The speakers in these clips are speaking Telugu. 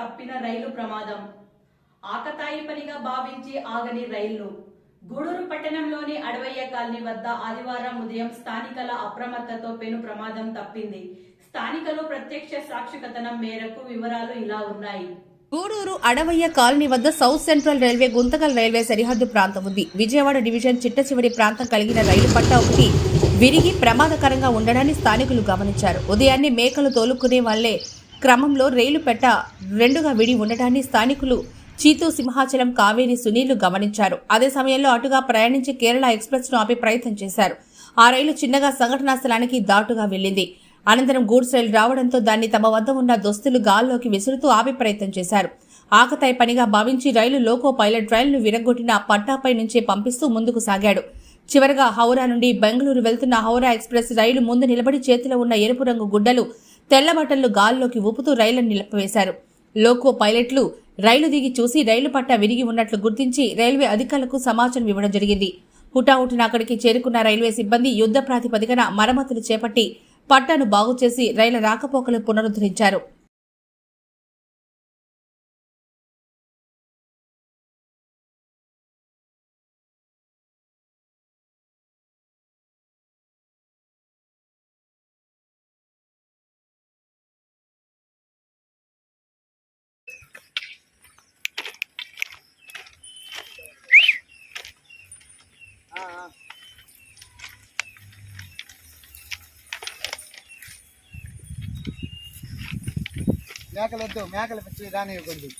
తప్పిన రైలు ప్రమాదం. ఆకతాయి పనిగా భావించి ఆగని రైళ్ళు. గూడూరు పట్టణంలోని అడవయ్య కాలనీ వద్ద ఆదివారం ఉదయం స్థానికల అప్రమత్తతో పెను ప్రమాదం తప్పింది. స్థానికలు ప్రత్యక్ష సాక్షికథనం మేరకు వివరాలు ఇలా ఉన్నాయి. గూడూరు అడవయ్య కాలనీ వద్ద south central railway Guntakal railway సరిహద్దు ప్రాంతం ఉంది. విజయవాడ డివిజన్ చిట్ట చివరి ప్రాంతం కలిగిన రైలు పట్ట ఒకటి విరిగి ప్రమాదకరంగా ఉండడాన్ని స్థానికులు గమనించారు. ఉదయాన్నే మేకలు తోలుకునే వాళ్ళే క్రమంలో రైలు పెట్ట రెండుగా విడి ఉండటాన్ని స్థానికులు చీతూ సింహాచలం కావేరి సునీలు గమనించారు. అదే సమయంలో అటుగా ప్రయాణించే కేరళ ఎక్స్ప్రెస్ను ఆపే ప్రయత్నం చేశారు. ఆ రైలు చిన్నగా సంఘటనా స్థలానికి దాటుగా వెళ్ళింది అనంతరం గూడ్స్ రైలు రావడంతో దాన్ని తమ వద్ద ఉన్న దుస్తులు గాల్లోకి విసురుతూ ఆపే ప్రయత్నం చేశారు. ఆకతాయి పనిగా భావించి రైలు లోకో పైలట్ రైలును విరగొట్టిన పట్టాపై నుంచే పంపిస్తూ ముందుకు సాగాడు. చివరగా హౌరా నుండి బెంగళూరు వెళ్తున్న హౌరా ఎక్స్ప్రెస్ రైలు ముందు నిలబడి చేతిలో ఉన్న ఎరుపు రంగు గుడ్డలు తెల్ల బట్టలు గాల్లోకి ఊపుతూ రైళ్ళను నిలిపివేశారు. లోకో పైలట్లు రైలు దిగి చూసి రైలు పట్ట విరిగి ఉన్నట్లు గుర్తించి రైల్వే అధికారులకు సమాచారం ఇవ్వడం జరిగింది. హుటాహుటిన అక్కడికి చేరుకున్న రైల్వే సిబ్బంది యుద్ధ ప్రాతిపదికన మరమ్మతులు చేపట్టి పట్టాను బాగుచేసి రైలు రాకపోకలు పునరుద్ధరించారు. మేకలు వద్దు మేకలు పిచ్చి రానివ్వకూడదు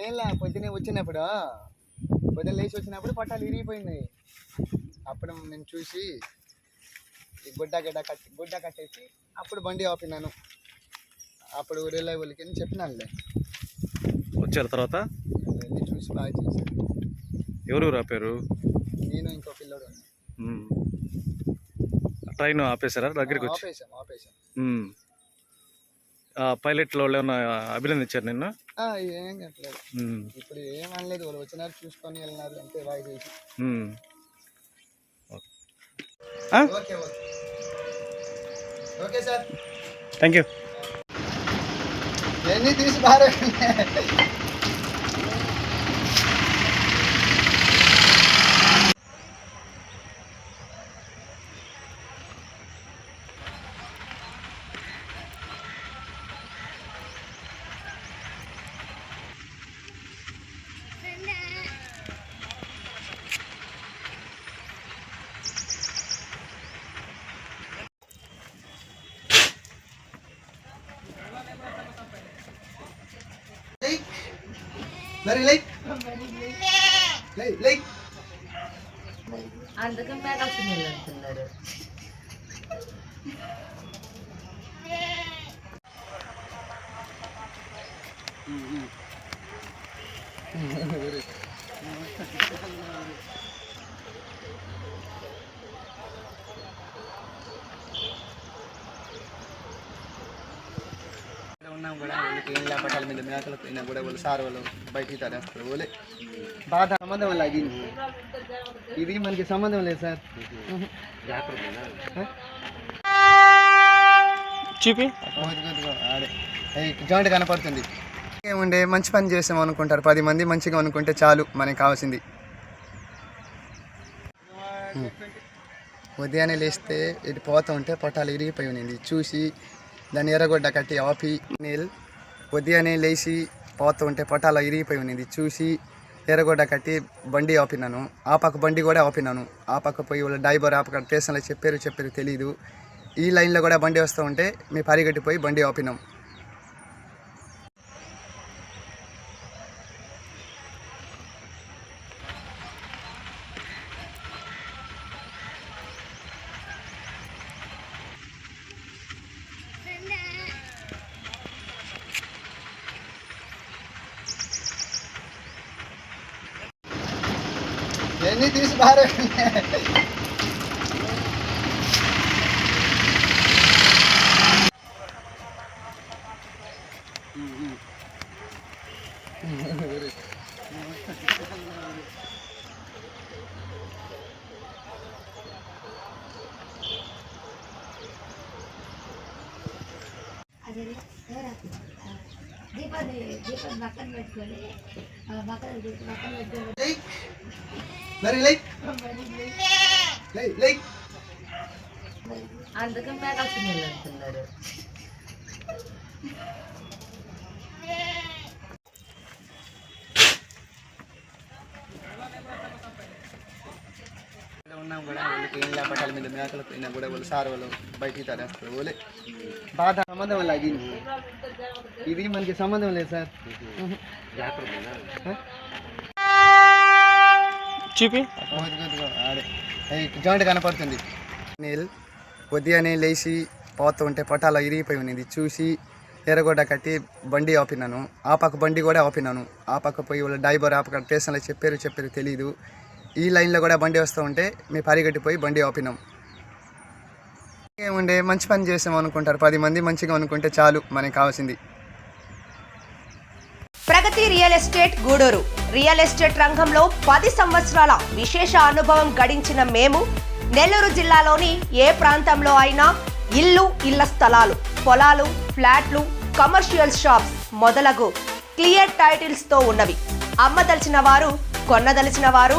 ఏంలా పొద్దునే వచ్చినప్పుడు పొద్దున లేచి వచ్చినప్పుడు పట్టాలు ఇరిగిపోయినాయి అప్పుడు నేను చూసి ఈ గుడ్డ గడ్డ కట్టి గుడ్డ కట్టేసి అప్పుడు బండి ఆపినాను. అప్పుడు రిలై వాళ్ళకి అని చెప్పినానులే. వచ్చారు తర్వాత? వెళ్ళి చూసి బాగా చేశాను. ఎవరు ఆపారు? నేను ఇంకో పిల్లడు. ట్రైన్ ఆపేశారా? దగ్గరికి వచ్చి? ఆపేసాం ఆపేసాం మ్మ్. ఆ పైలట్లో వాళ్ళు ఏమన్నా అభినందించారు నిన్న? ఏం కట్టలేదు. ఇప్పుడు ఏం అనలేదు. వాళ్ళు వచ్చినారు చూసుకొని వెళ్ళినారు. అంతే బాగా చేసి okay. Okay sir. Thank you ఎన్ని తీసి బాగా మరి లైక్ లైక్ లైక్ అందుకని మేకలు సునీల్ అంటున్నారు ఉన్నాం కూడా వాళ్ళకి ఏం మీద కూడా వాళ్ళు సార్ వాళ్ళు బయటికి తరేస్తారు. ఓలే. బాధ. సంబంధం వల్ల ఇది ఇది మనకి సంబంధం లేదు సార్. చూపి. ఆడే జాయింట్ కనపడుతుంది. ఏముండే మంచి పని చేసాం అనుకుంటారు. పది మంది మంచిగా అనుకుంటే చాలు మనకి కావాల్సింది. ఉదయాన్నే లేస్తే ఇటు పోతా ఉంటే పొట్టాలు ఇరిగిపోయి ఉన్నింది చూసి దాన్ని ఎర్రగొడ్డ కట్టి ఆపి నీళ్ళు ఉదయాన్నే లేచి పోతూ ఉంటే పొటాలో ఇరిగిపోయి ఉన్నింది. చూసి ఎర్రగొడ్డ కట్టి బండి ఆపినాను. ఆ పక్క బండి కూడా ఆపినాను. ఆ పక్క పోయి వాళ్ళ డ్రైవర్ ఆ పక్క స్టేషన్లో చెప్పారు చెప్పారు తెలీదు. ఈ లైన్లో కూడా బండి వస్తూ ఉంటే మేము పరిగెట్టిపోయి బండి ఆపినాం. ఎన్ని తీసి బారే మరి లై లై లై అందుకని సినిమాలు అంటున్నారు ఉన్నాం కూడా వాళ్ళకి ఏం లేపటాల మీద మేకలు పోయినా కూడా వాళ్ళు సార్ వాళ్ళు బయటికి తరేస్తారు. ఓలే. బాధ సంబంధం వల్ల ఇది ఇది మనకి సంబంధం లేదు సార్. చూపి. జాయింట్ కనపడుతుంది. నీళ్ళు ఉదయాన్నే లేచి పోతూ ఉంటే పొటాలో ఇరిగిపోయి ఉన్నది. చూసి ఎర్రగొడ్డ కట్టి బండి ఆపినాను. ఆ పక్క బండి కూడా ఆపినాను. ఆ పక్క పోయి వాళ్ళు డ్రైవర్ ఆ పక్క స్టేషన్లో చెప్పారు చెప్పారు తెలియదు ఈ లైన్లో కూడా బండి వస్తూ ఉంటే మేము పరిగెట్టిపోయి బండి ఆపినాం. ఏముండే మంచి పని చేసాం అనుకుంటారు. పది మంది మంచిగా అనుకుంటే చాలు మనకి కావాల్సింది. Pragati real estate Gudur. Real estate రంగంలో పది సంవత్సరాల విశేష అనుభవం గడించిన మేము నెల్లూరు జిల్లాలోని ఏ ప్రాంతంలో అయినా ఇల్లు ఇళ్ళ స్థలాలు పొలాలు ఫ్లాట్లు కమర్షియల్ షాప్స్ మొదలగు క్లియర్ టైటిల్స్తో ఉన్నవి. అమ్మదలిచిన వారు కొన్నదలిచిన వారు